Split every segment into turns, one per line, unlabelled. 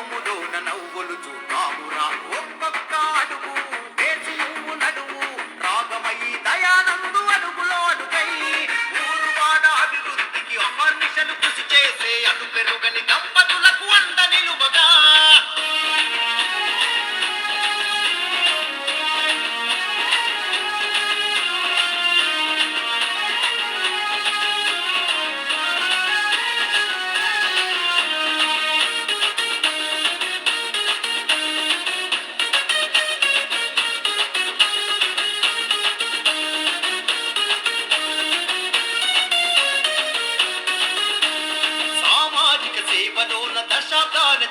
పాములోన నవ్వులు చూపామురా ఒక్కొక్క అడుగు వేసి నువ్వు నడువు రాగమై దయానందు అడుగులో అడుగై ఊరువాడ అభివృద్ధికి అహర్నిశలు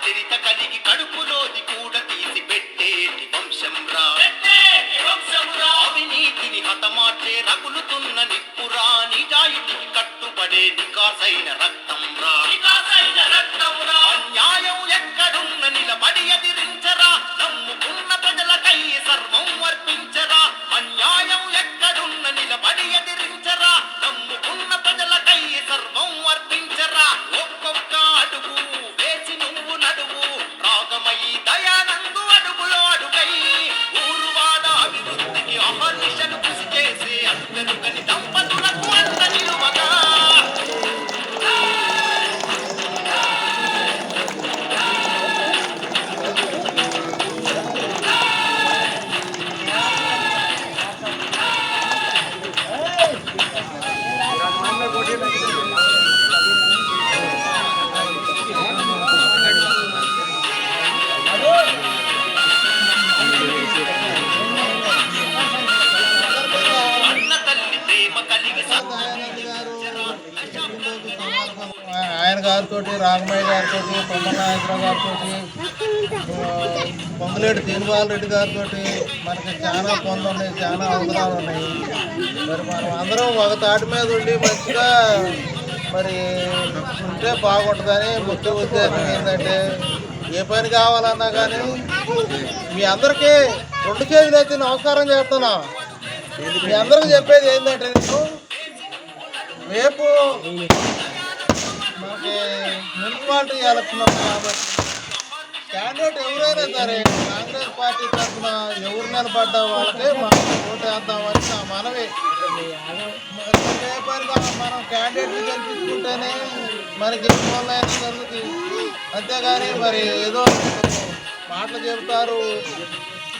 చరిత కలిగి కడుపులోది కూడా తీసి పెట్టేటి వంశంరా అవినీతిని హతమార్చే రగులుతున్న నిప్పురా. నిజాయితీకి కట్టుబడే నికాసైన రక్తంరా.
అన్యాయం ఎక్కడున్న నిలబడి ఆయన గారితో రాఘమయ్య గారితో పొమ్మనాయకరావు గారితో పొంగులేటి రెడ్డి గారితో మనకి చాలా పనులు ఉన్నాయి చాలా అవసరాలు ఉన్నాయి. మరి మనం అందరం ఒక తాటి మీద ఉండి మంచిగా మరి ఉంటే బాగుంటుందని ముఖ్య ఉద్దేశం ఏంటంటే ఏ పని కావాలన్నా కానీ మీ అందరికీ రెండు చేతులు అయితే నమస్కారం చేస్తున్నా. మీ అందరికీ చెప్పేది ఏంటంటే నేను రేపు మనకి మున్సిపాలిటీ ఎలక్షన్ కాబట్టి. క్యాండిడేట్ ఎవరైనా సరే కాంగ్రెస్ పార్టీ తరఫున ఎవరు నిలబడ్డ వాళ్ళకే మనం ఓటు వేద్దామని నా మనవి. పేపర్గా మనం క్యాండిడేట్ని గెలిపించుకుంటేనే మనకి ఏ జరుగుతుంది. అంతేగాని మరి ఏదో మాటలు చెబుతారు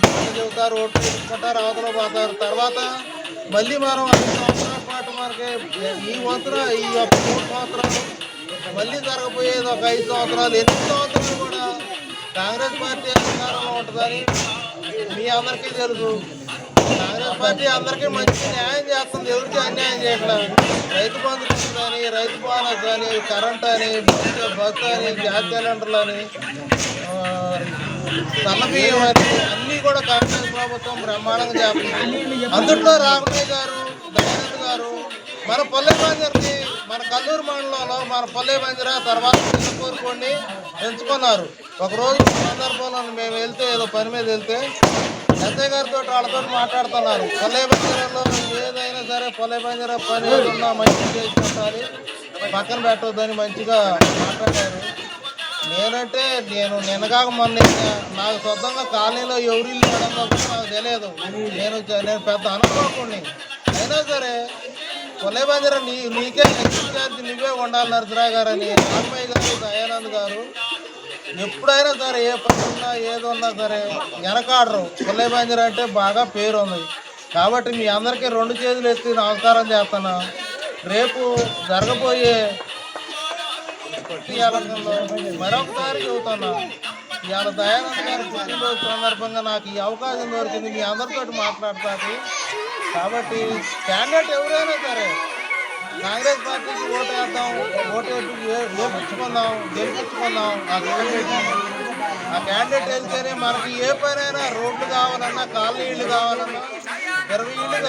మాటలు చెబుతారు ఓట్లు తీసుకుంటారు అవతల పోతారు. తర్వాత మళ్ళీ మనం ఐదు సంవత్సరాల పాటు మనకి ఈ వంతున ఈ యొక్క మూడు సంవత్సరాలు మళ్ళీ జరగబోయేది ఒక ఐదు సంవత్సరాలు ఎనిమిది సంవత్సరాలు కూడా కాంగ్రెస్ పార్టీ అధికారంలో ఉంటుందని మీ అందరికీ తెలుసు. కాంగ్రెస్ పార్టీ అందరికీ మంచి న్యాయం చేస్తుంది ఎవరికి అన్యాయం చేయట్లేదు రైతు బంధువులు కానీ రైతు బోనస్ అని కరెంట్ అని బస్సు అని గ్యాస్ సిలిండర్లు అని ఆ, సన్నబియ్యం అని అన్నీ కూడా కాంగ్రెస్ ప్రభుత్వం బ్రహ్మాండంగా చేస్తుంది. అందులో రాఘవయ్య గారు దయానంద్ గారు మన పల్లె మన కల్లూరు మండలంలో మన పల్లె బంజర తర్వాత కోరుకోండి ఎంచుకున్నారు. ఒకరోజు సందర్భంలో మేము వెళ్తే ఏదో పని మీద వెళ్తే ఎస్ఐ గారితో వాళ్ళతో మాట్లాడుతున్నారు. పల్లె బంజరంలో ఏదైనా సరే పల్లె బంజర పని ఉన్నా మంచిగా చేసుకుంటారు పక్కన పెట్టొద్దని మంచిగా మాట్లాడారు. నేనంటే నేను నిన్నగాక మొన్న నాకు సొంతంగా కాలనీలో ఎవరు ఇల్లు నాకు తెలియదు. నేను నేను పెద్ద అనుకోకుండా అయినా సరే కొలే నీ నీకే ఇన్ఛార్జ్ నువ్వే ఉండాలి నరసరా గారు అని రామయ్య గారు దయానంద్ గారు. ఎప్పుడైనా సరే ఏ పని ఉన్నా ఏది ఉన్నా సరే వెనకాడరు. కొల్లేబంజర అంటే బాగా పేరు ఉంది కాబట్టి మీ అందరికీ రెండు చేతులు ఎత్తి నమస్కారం చేస్తున్నా. రేపు జరగబోయే ఈ మరొకసారి చెబుతున్నా. ఇవాళ దయానంద గారి పుట్టినరోజు సందర్భంగా నాకు ఈ అవకాశం దొరికింది. మీ అందరితో మాట్లాడతాను. కాబట్టి క్యాండిడేట్ ఎవరైనా సరే కాంగ్రెస్ పార్టీకి ఓటు వేద్దాం ఓటు వేపి- వేపించుకుందాం గెలిపించుకుందాం ఆ క్యాండిడేట్ ఆ క్యాండిడేట్ వెళ్తేనే మనకి ఏ పనైనా రోడ్లు కావాలన్నా కాలనీ ఇళ్ళు కావాలన్నా ఇరవై ఇళ్ళు